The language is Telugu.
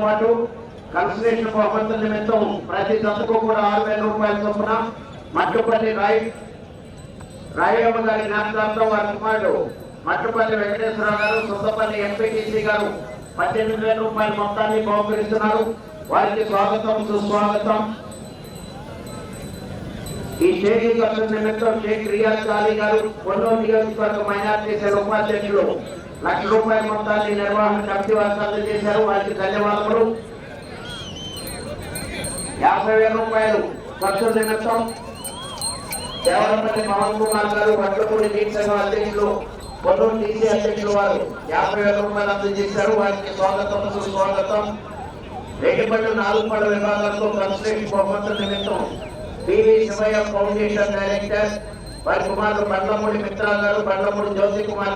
పాటు కన్సలేషన్ ఒప్పంద నిమిత్తం ప్రతి తంతుకు కూడా ఆరు వేల రూపాయల చొప్పున మట్టుపల్లి రాయి రాయమ్మ గారి జ్ఞాపకాలతో వారి కుమారుడు మట్టుపల్లి వెంకటేశ్వరరావు గారు సొంతపల్లి ఎంపీటీసీ గారు పద్దెనిమిది వేల రూపాయల మొత్తాన్ని బహుకరిస్తున్నారు. వారికి స్వాగతం సుస్వాగతం. ఈ స్టేజీ ఖర్చు నిమిత్తం షేక్ రియాజ్ అలీ గారు కొన్నూరు నియోజకవర్గ మైనార్టీ సెల్ ఉపాధ్యక్షులు లక్ష రూపాయల మొత్తాన్ని నిర్వహణ కమిటీ వారికి అందజేశారు వారికి ధన్యవాదములు. యాభై వేల రూపాయలు ఖర్చు నిమిత్తం దేవరపల్లి పవన్ కుమార్ గారు వడ్లపూడి నీటి సంఘం అధ్యక్షులు కొన్నూరు టీసీ అధ్యక్షులు వారు యాభై వేల రూపాయలు అందజేశారు. వారికి స్వాగతం సుస్వాగతం. రేటిపల్లి నాలుగు పడ విభాగాల్లో కన్స్ట్రక్షన్ బహుమతుల నిమిత్తం పివి శివయ్య ఫౌండేషన్ డైరెక్టర్. వారి కుమారుడు పండ్లమూడి మిత్రాలు గారు పండ్లమూడి జ్యోతి కుమార్